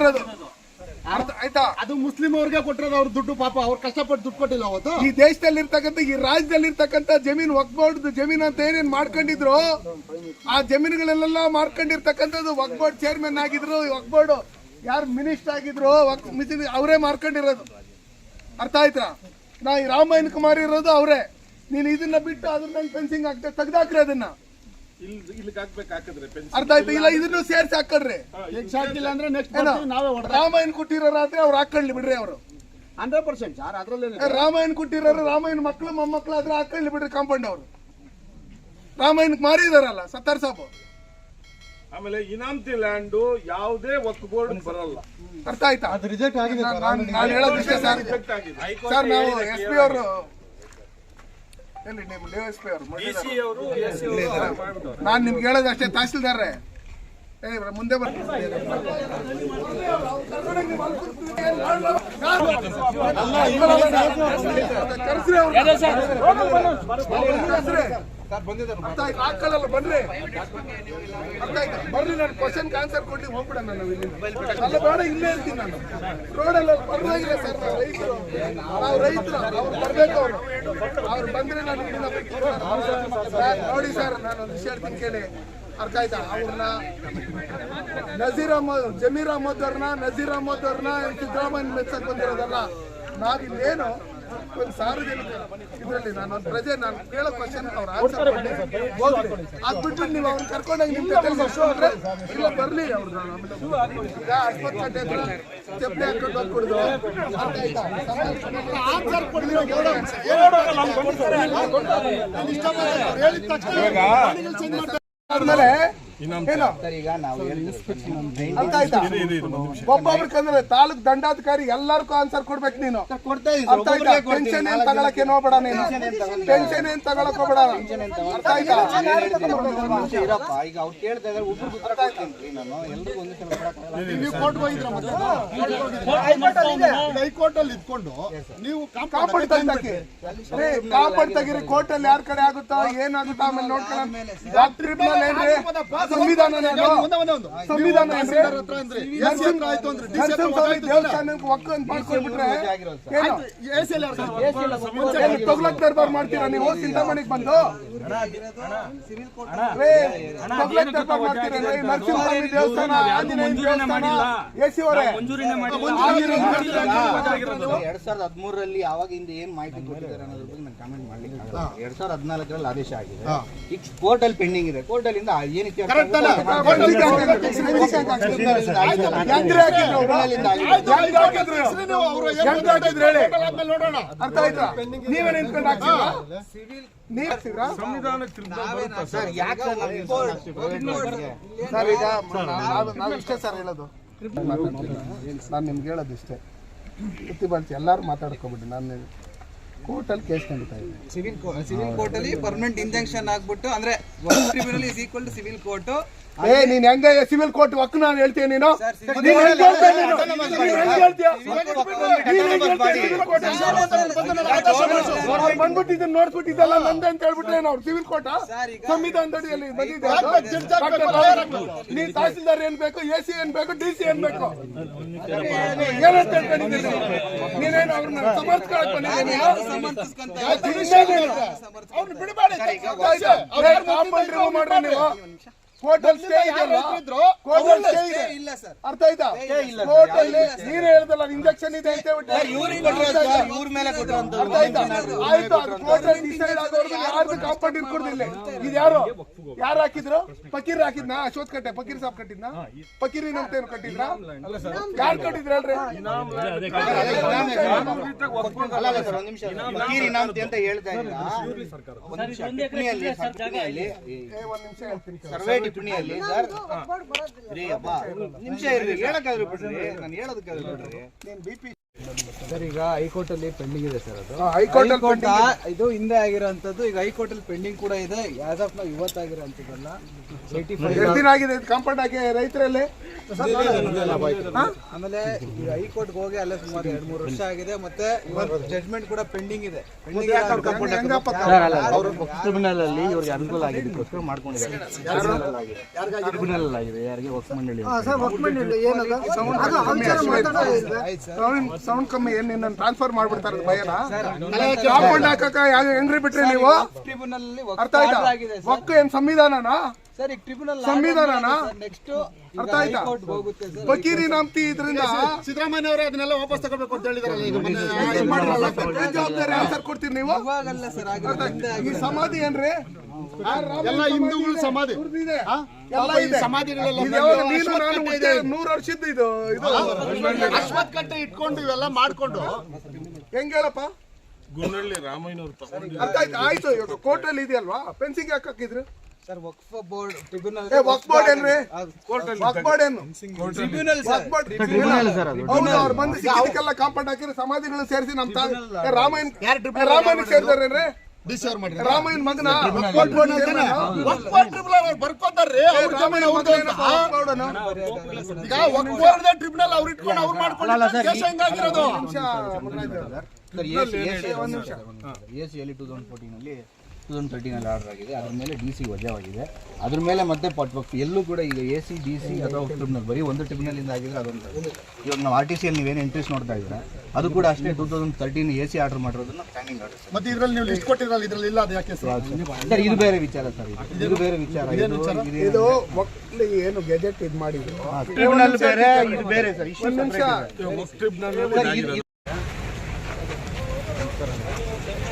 ಕೊಟ್ಟಿರೋದು. ಆಯ್ತಾ? ಅದು ಮುಸ್ಲಿಂ ಅವ್ರಿಗೆ ಕೊಟ್ಟಿರೋದು ಅವ್ರ ದುಡ್ಡು ಪಾಪ ಅವ್ರು ಕಷ್ಟಪಟ್ಟು ದುಡ್ಡು ಕೊಟ್ಟಿಲ್ಲ ಅವತ್ತು. ಈ ದೇಶದಲ್ಲಿ ಇರ್ತಕ್ಕಂಥ ಈ ರಾಜ್ಯದಲ್ಲಿ ಇರ್ತಕ್ಕಂಥ ಜಮೀನ್ ವಕ್ಬೋರ್ಡ್ ಜಮೀನ್ ಅಂತ ಏನೇನ್ ಮಾಡ್ಕೊಂಡಿದ್ರು ಆ ಜಮೀನುಗಳನ್ನೆಲ್ಲ ಮಾಡ್ಕೊಂಡಿರ್ತಕ್ಕಂಥದ್ದು ವಕ್ಬೋರ್ಡ್ ಚೇರ್ಮನ್ ಆಗಿದ್ರು. ವಕ್ಬೋರ್ಡ್ ಯಾರು ಮಿನಿಸ್ಟರ್ ಆಗಿದ್ರು ಅವರೇ ಮಾಡ್ಕೊಂಡಿರೋದು ಅರ್ಥ ಆಯ್ತಾ? ನಾ ಈ ರಾಮಾಯಣ ಕುಮಾರ್ ಇರೋದು ಅವರೇ. ನೀನು ಇದನ್ನ ಬಿಟ್ಟು ಅದ್ರ ಮೇಲೆ ಫೆನ್ಸಿಂಗ್ ಆಗ್ತದೆ ತೆಗ್ದಾಕ್ರಿ ಅದನ್ನ. ಅರ್ಥ ಆಯ್ತಾ. ಇಲ್ಲ ಇದನ್ನು ಸೇರಿಸಿ ಹಾಕಡ್ರಿ. ಈಗ ಸಾಕಿಲ್ಲ ಅಂದ್ರೆ ನೆಕ್ಸ್ಟ್ ನಾವೇ ರಾಮಾಯಣ ಕೊಟ್ಟಿರೋರಾದ್ರೆ ಅವ್ರು ಹಾಕೊಳ್ಳಿ ಬಿಡ್ರಿ ಅವರು. ಹಂಡ್ರೆಡ್ ಪರ್ಸೆಂಟ್ ಸರ್ ಅದ್ರಲ್ಲಿ ರಾಮಾಯಣ ಕೊಟ್ಟಿರೋರು ರಾಮಾಯಣ ಮಕ್ಕಳು ಮೊಮ್ಮಕ್ಕಳು ಆದ್ರೆ ಹಾಕೊಳ್ಳಿ ಬಿಡ್ರಿ ಕಾಂಪೌಂಡ್ ಅವರು. ರಾಮಾಯಣಕ್ಕೆ ಮಾರಿದಾರಲ್ಲ ಸತ್ತಾರ್ ಸಾಬು. ಆಮೇಲೆ ಇನಾಮ್ತಿ ಲ್ಯಾಂಡ್ ಯಾವುದೇ ವಕ್ ಬೋರ್ಡ್ ಬರಲ್ಲ. ಅರ್ಥ ಆಯ್ತಾ? ಅದು ರಿಜೆಕ್ಟ್ ಆಗಿದೆ ನಾನ್- ನಾನ್- ನಾನು ಹೇಳೋದು ಇಷ್ಟೇ ಸರ್. ರಿಜೆಕ್ಟ್ ಆಗಿದೆ. ಸರ್ ನಾವು ಎಸ್ ಪಿ ಅವರು ನಾನು ನಿಮ್ಗೆ ಹೇಳೋದು ಅಷ್ಟೇ ತಹಸೀಲ್ದಾರ್ರೆ. ಮುಂದೆ? ಹಾಕಲ್ಲ ಬನ್ರಿ? ಬರ್ರಿ ನಾನು ಕ್ವಶನ್ ಆನ್ಸರ್ ಕೊಡ್ಲಿ ಹೋಗ್ಬಿಡೋಣ ನಾವು ಇಲ್ಲಿಂದ. ಅಲ್ಲ ಬೇಡ ಇಲ್ಲೇ ಇರ್ತೀನಿ ನಾನು ರೋಡಲ್ಲಿ ಪರವಾಗಿಲ್ಲ ಸರ್ ನಾವು ರೈತರು ನಾವು ರೈತರು ಅವ್ರು ಬರ್ಬೇಕು ಅವರು ಅವ್ರು ಬಂದ್ರೆ ನಾನು ನೋಡಿ ಸರ್ ನಾನು ಒಂದು ವಿಷಯ ಹೇಳ್ತೀನಿ ಕೇಳಿ ಅರ್ಥ ಆಯ್ತಾ? ಅವ್ರನ್ನ ನಜೀರ್ ಅಹಮದ್ ಜಮೀರ್ ಅಹಮದ್ ಅವ್ರನ್ನ ನಜೀರ್ ಅಹಮದ್ ಅವ್ರನ್ನ ಸಿದ್ದರಾಮಯ್ಯ ಮೆಚ್ಚಕ್ ಬಂದಿರೋದಲ್ಲ ನಾವಿಲ್ಲೇನು ಒಂದು ಸಾರ್ವಜನಿಕ ಇದರಲ್ಲಿ ನಾನು ಒಂದು ಪ್ರಜೆ ನಾನು ಕೇಳೋ ಕ್ವಶನ್ ಅವ್ರು ಆನ್ಸರ್ ಮಾಡಿ ಹೋಗ್ಲಿ. ಅದ್ಬಿಟ್ಟು ನೀವು ಅವ್ರನ್ನ ಕರ್ಕೊಂಡೋಗಿ ನಿಮ್ಮ ಜೊತೆ ಶೋ ಅಂದ್ರೆ ಇಲ್ಲ ಬರ್ಲಿ ಅವ್ರು ಈಗ ಅಶ್ವತ್ ಕಟ್ಟೆ ಹತ್ರ ಚಪ್ಪಲಿ ಹಾಕೊಂಡು ಹೋಗ್ಬಿಡ್ದು ಅರ್ಥ ಆಯ್ತಾ? ಆನ್ಸರ್ ಕೊಡ್ಲಿ ಹೇಳಿದ அதனால ಏನು? ಒಬ್ಬೊಬ್ರು ಕಂದ್ರೆ ತಾಲೂಕ್ ದಂಡಾಧಿಕಾರಿ ಎಲ್ಲರಿಗೂ ಆನ್ಸರ್ ಕೊಡ್ಬೇಕು ನೀನು. ಟೆನ್ಷನ್ ಏನ್ ತಗೊಳಕ್ ಏನ್ ಹೋಗ್ಬೇಡ ನೀನು. ಟೆನ್ಷನ್ ಏನ್ ತಗೊಳಕ್ ಹೋಗ್ಬೇಡ. ಅರ್ಥ ಆಯ್ತಾ? ಇರಪ್ಪ ಈಗ ಅವ್ರು ಕೇಳ್ತಾ ಇದಾರೆ ಒಬ್ರು ಉತ್ತರ ಕೊಡ್ತೀನಿ ನಾನು. ಎಲ್ರಿಗೂ ಒಂದೇ ಸಲ ಕೊಡಕ್ಕಾಗಲ್ಲ. ನೀವು ಕೋರ್ಟ್ ಹೋಗಿದ್ರ ಮತ್ತೆ? ಹೈಕೋರ್ಟ್ ಅಲ್ಲಿ ಇದ್ಕೊಂಡು ನೀವು ಕಾಪಾಡ್ ತೆಗ್ದಾಕಿ ರೀ ಕಾಪಾಡ್ ಕೋರ್ಟ್ ಅಲ್ಲಿ ಯಾರ ಕಡೆ ಆಗುತ್ತೋ ಏನಾಗುತ್ತೋ ಆಮೇಲೆ ನೋಡ್ಕೊಳ್ಳೋಣ. ಡಾಕ್ಟ್ರಿಬಿನಲ್ ಏನ್ರಿ? ಸಂವಿಧಾನ ಸಂವಿಧಾನ ಹತ್ರ ಅಂದ್ರೆ ಎಸ್ ಎಂ ಆಯ್ತು ಅಂದ್ರೆ ಡಿ ಹತ್ರ ನರಸಿಂಹಸ್ವಾಮಿ ದೇವಸ್ಥಾನಕ್ಕೆ ಒಕ್ಕ ಅಂತ ಮಾಡ್ಕೊಂಡ್ಬಿಟ್ರೆ ತೊಗ್ಲಕ್ ದರ್ಬಾರ್ ಮಾಡ್ತೀರಾ ನೀವು? ಚಿಂತಾಮಣಿಗೆ ಬಂದು? ತೊಗ್ಲಕ್ ದರ್ಬಾರ್ ಮಾಡ್ತೀರಾ? ನರಸಿಂಹಸ್ವಾಮಿ ದೇವಸ್ಥಾನ ಆಂಜನೇಯ ದೇವಸ್ಥಾನ ಎಸಿ ಅವರೇ? ಎರಡ್ ಸಾವಿರದ ಹದಿಮೂರರಲ್ಲಿ ಯಾವಾಗ ಹಿಂದೆ ಏನ್ ಮಾಹಿತಿ ಕೊಟ್ಟಿದ್ದಾರೆ ಅನ್ನೋದ್ರ ಬಗ್ಗೆ ನಾನು ಕಾಮೆಂಟ್ ಮಾಡ್ಲಿಕ್ಕೆ. ಎರಡ್ ಸಾವಿರದ ಹದಿನಾಲ್ಕರಲ್ಲಿ ಆದೇಶ ಆಗಿದೆ. ಈಗ ಕೋರ್ಟ್ ಅಲ್ಲಿ ಪೆಂಡಿಂಗ್ ಇದೆ. ಕೋರ್ಟ್ ಅಲ್ಲಿಂದ ಏನಕ್ಕೆ ಅರ್ಥ ಆಯ್ತಾ? ನೀವೇ ನಿಂತ್ಕೊಂಡು ಹಾಕ್ಸಿದ್ರಾ ನೀವ್ ಹಾಕ್ಸಿದ್ರಾ ಸರ್. ಈಗ ಸರ್ ಹೇಳೋದು. ನಾನು ನಿಮ್ಗೆ ಹೇಳೋದು ಇಷ್ಟೇ. ಬುತ್ತಿ ಬಳಸಿ ಎಲ್ಲರೂ ಮಾತಾಡ್ಕೊಬಿಡಿ ನಾನು ಕೋರ್ಟಲ್ಲಿ ಕೇಸ್ ನಡೀತಾ ಇದೆ. ಸಿವಿಲ್ ಸಿವಿಲ್ ಕೋರ್ಟ್ ಅಲ್ಲಿ ಪರ್ಮನೆಂಟ್ ಇಂಜೆಕ್ಷನ್ ಆಗ್ಬಿಟ್ಟು ಅಂದ್ರೆ tribunal is equal to civil court ಏ ನೀನ್ ಹೆಂಗ ಸಿವಿಲ್ ಕೋರ್ಟ್ ಒಕ್ಕ ನಾನು ಹೇಳ್ತೀನಿ ನೀನು? ನೀನ್ ನೀನು? ನೀನ್? ನೀನ್ ಬಂದ್ಬಿಟ್ಟು ಇದನ್ನ ನೋಡ್ಬಿಟ್ಟಿದ್ದಲ್ಲ ನಂದೆ ಅಂತ ಹೇಳ್ಬಿಟ್ರೆ ಅವ್ರು ಸಿವಿಲ್ ಕೋರ್ಟ್ ಸಂವಿಧಾನದಡಿಯಲ್ಲಿ ಬಂದಿದೆ ಅದು? ನೀ ತಹಸೀಲ್ದಾರ್ ಏನ್ ಬೇಕು ಎ ಸಿ ಏನ್ ಬೇಕು ಡಿ ಸಿ ಏನ್ ಬೇಕು? ಏನಂತ ಹೇಳ್ಕೊಂಡಿದ್ದೀನಿ ನೀನೇನು ಅವ್ರನ್ನ ಸಮರ್ಥಿಸ್ಕೊಳಕ್ ಬಂದಿದ್ದೀನಿ ಅವ್ರು ಬಿಡಬೇಡಿ. ಮಾಡ್ರಿ ನೀವು. ಕೋರ್ಟಲ್ ಸ್ಟೇ ಇದೆಯಲ್ಲ? ಕೋರ್ಟಲ್ ಸ್ಟೇ ಇದೆ. ಇಲ್ಲ ಸರ್ ಅರ್ಥ ಆಯ್ತಾ? ಕೋರ್ಟ್ ಅಲ್ಲಿ ನೀನು ಹೇಳ್ದಲ್ಲ ಇಂಜೆಕ್ಷನ್ ಇದೆ ಅಂತ ಇವ್ರ ಮೇಲೆ ಅರ್ಥ ಆಯ್ತಾ? ಆಯ್ತು ಅದು ಕೋರ್ಟ್ ಅಲ್ಲಿ ಡಿಸೈಡ್ ಆದವ್ರಿಗೆ ಯಾರ್ದು ಕಾಂಪೌಂಡ್ ಇರ್ಕೊಡ್ದಿಲ್ಲ ಇದು ಯಾರು? ಯಾರು ಹಾಕಿದ್ರು? ಫಕೀರ್ ಹಾಕಿದ್ನಾ? ಅಶೋತ್ಕಟ್ಟೆ ಫಕೀರ್ ಸಾಬ್ ಕಟ್ಟಿದ್ನಾ? ಫಕೀರಿನ ಅಂತ ಏನು ಕಟ್ಟಿದ್ರ? ಯಾರು ಕಟ್ಟಿದ್ರ ಹೇಳ್ರಿ? ಫಕೀರ್ ಅಂತ ಹೇಳ್ತಾ ಇಲ್ಲ ಒಂದ್ ನಿಮಿಷ. ಸರ್, ಟಿಪ್ಪಣಿಯಲ್ಲಿ ಏ, ಒಂದ್ ನಿಮಿಷ ಹೇಳ್ತೀನಿ ಸರ್ ರೀ ಅಪ್ಪ ನಿಮಿಷ ಇರಲಿ. ಹೇಳಕ್ಕಾದ್ರು ಬಿಡ್ರಿ. ನಾನು ಹೇಳೋದಕ್ಕಾದ್ರು ಬಿಡ್ರಿ. ನಿಮ್ ಬಿ ಪಿ ಸರ್ ಈಗ ಹೈಕೋರ್ಟ್ ಅಲ್ಲಿ ಪೆಂಡಿಂಗ್ ಇದೆ ಸರ್ ಅದು. ಹೈಕೋರ್ಟ್ ಅಲ್ಲಿ ಹೈಕೋರ್ಟ್ ಇದು. ಹಿಂದೆ ಆಗಿರೋಂಥದ್ದು ಈಗ ಹೈಕೋರ್ಟ್ ಅಲ್ಲಿ ಪೆಂಡಿಂಗ್ ಕೂಡ ಇದೆ. ಆಫ್ ನಾವು ಇವತ್ತಾಗಿರೋಂಥದ್ದಲ್ಲ ಏಯ್ಟಿ ಫೈವ್ ಎಷ್ಟು ದಿನ ಆಗಿದೆ? ಕಂಪೌಂಡ್ ಆಗಿ ರೈತರಲ್ಲಿ? ಆಮೇಲೆ ಈಗ ಹೈಕೋರ್ಟ್ ಹೋಗಿ ಅಲ್ಲೇ ಸುಮಾರು ಎರಡ್ ಮೂರು ವರ್ಷ ಆಗಿದೆ. ಮತ್ತೆ ಜಡ್ಜ್ಮೆಂಟ್ ಕೂಡ ಪೆಂಡಿಂಗ್ ಇದೆ. ಪೆಂಡಿಂಗ್ ಹೆಂಗಪ್ಪ ಅವರು ಟ್ರಿಬ್ಯುನಲ್ ಅಲ್ಲಿ ಇವ್ರಿಗೆ ಅನುಕೂಲ ಆಗಿದ್ದಕ್ಕೋಸ್ಕರ ಮಾಡ್ಕೊಂಡಿದ್ದಾರೆ. ಟ್ರಿಬ್ಯುನಲ್ ಆಗಿದೆ. ಯಾರಿಗೆ ವಕ್ಫ್ ಮಂಡಳಿ ಸೌಂಡ್ ಕಮ್ಮಿ ಏನ್ ನಿನ್ನ ಟ್ರಾನ್ಸ್ಫರ್ ಮಾಡ್ಬಿಡ್ತಾರೆ ಭಯನ? ಕಾಂಪೌಂಡ್ ಹಾಕಕ ಯಾವ ಹೆಂಗ್ರಿ ಬಿಟ್ರಿ ನೀವು? ಅರ್ಥ ಆಯ್ತಾ? ಆಗಿದೆ ಒಕ್ಕ ಏನ್ ಸಂವಿಧಾನನ? ನೆಕ್ಸ್ಟ್ ಅರ್ಥ ಆಯ್ತಾ? ಹೋಗುತ್ತೆ ಸರ್ ಬಕೀರಿ ನಾಮ್ತಿ ಇದರಿಂದ ಸಿದ್ದರಾಮಯ್ಯ ಅವರೇ ಅದನ್ನೆಲ್ಲ ವಾಪಸ್ ತಗೋಬೇಕು ಅಂತ ಹೇಳಿದಾರಲ್ಲ ಈಗ ಜವಾಬ್ದಾರಿ? ಆನ್ಸರ್ ಕೊಡ್ತೀರಿ ನೀವು? ಈ ಸಮಾಧಿ ಏನ್ರಿ? ಎಲ್ಲ ಹಿಂದೂಗಳ ಸಮಾಧಿ. ನೂರು ವರ್ಷದ್ದು ಇದು. ಇದು ಅಶ್ವತ್ಥ ಕಟ್ಟೆ ಇಟ್ಕೊಂಡು ಇವೆಲ್ಲ ಮಾಡ್ಕೊಂಡು. ಹೆಂಗ್ ಹೇಳಪ್ಪ? ಗುಂಡಳ್ಳಿ ರಾಮಯ್ಯನವ್ರು ತಗೊಂಡಿದ್ದಾರೆ ಅರ್ಥ ಆಯ್ತು. ಆಯ್ತು. ಇವಾಗ ಕೋರ್ಟ್ ಅಲ್ಲಿ ಇದೆಯಲ್ವಾ? ಫೆನ್ಸಿಂಗ್ ಯಾಕೆ ಹಾಕಿದ್ರು? ಸರ್ ವಕ್ಫ್ ಬೋರ್ಡ್ ಟ್ರಿಬ್ಯುನಲ್ ಏ ವಕ್ ಬೋರ್ಡ್ ಏನ್ರಿ? ವಕ್ ಬೋರ್ಡ್ ಏನು? ಟ್ರಿಬ್ಯುನಲ್ ವಕ್ ಬೋರ್ಡ್ ಹೌದು ಅವ್ರು ಬಂದು ಸಿಕ್ಕಿದ್ದಕ್ಕೆಲ್ಲ ಕಾಂಪೌಂಡ್ ಹಾಕಿದ್ರೆ ಸಮಾಧಿಗಳು ಸೇರಿಸಿ ನಮ್ಮ ರಾಮಾಯಣ ರಾಮಾಯಣ ಸೇರಿದಾರೇನ್ರಿ? ರಾಮಾಯಣ ಮಗನ? ಬರ್ಕೋತಾರ್ರಿ ಅವ್ರ ಜಮೀನು ಅವ್ರದ್ದು? ಈಗ ಒಕ್ಕೂರದ ಟ್ರಿಬ್ಯುನಲ್ ಇಟ್ಕೊಂಡು ಅವ್ರು ಹೆಂಗಾಗಿರೋದು ಸಿ ಅಲ್ಲಿ ಟೂ ತೌಸಂಡ್ ಫೋರ್ಟೀನಲ್ಲಿ ಟೂ ತೌಸಂಡ್ ತರ್ಟೀನಲ್ಲಿ ಆರ್ಡರ್ ಆಗಿದೆ. ಅದ್ರ ಮೇಲೆ ಡಿ ಸಿ ವಜಾವಾಗಿದೆ. ಅದ್ರ ಮೇಲೆ ಮತ್ತೆ ಪಟ್ ವಕ್ಫ್ ಎಲ್ಲೂ ಕೂಡ ಈಗ ಎ ಸಿ ಡಿ ಸಿ ಅಥವಾ ಟ್ರಿಬ್ಯುನಲ್ ಬರೀ ಒಂದು ಟ್ರಿಬ್ಯುನಲಿಂದ ಆಗಿದ್ರೆ ಅದೊಂದು ಇವಾಗ ನಾವು ಆರ್ ಟಿ ಸಿಯಲ್ಲಿ ನೀವೇನು ಎಂಟ್ರೀಸ್ ನೋಡ್ತಾ ಇದ್ದೀರಾ? ಅದು ಕೂಡ ಅಷ್ಟೇ two thousand thirteen A C order ಮಾಡಿರೋದನ್ನ ಸ್ಟ್ಯಾಂಡಿಂಗ್ ಆರ್ಡರ್ ಮತ್ತೆ ಇದರಲ್ಲಿ ನೀವು ಲಿಸ್ಟ್ ಕೊಟ್ಟಿರಲ್ಲ ಇದರಲ್ಲಿ ಇಲ್ಲ ಅದು ಯಾಕೆ ಸರ್ ಸರ್ ಇದು ಬೇರೆ ವಿಚಾರ ಸರ್ ಇದು. ಇದು ಬೇರೆ ವಿಚಾರ. ಇದು ಇದು- ಇದು ಏನು ಗೆಜೆಟ್ ಇದು ಮಾಡಿದ್ರು? ಟ್ರಿಬ್ಯುನಲ್ ಬೇರೆ ಇದು ಬೇರೆ ಸರ್ ಇಶ್ಯೂ ಒಂದ್ ನಿಮಿಷ. ಸರ್ ಇದು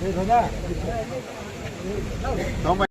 ตรงไหม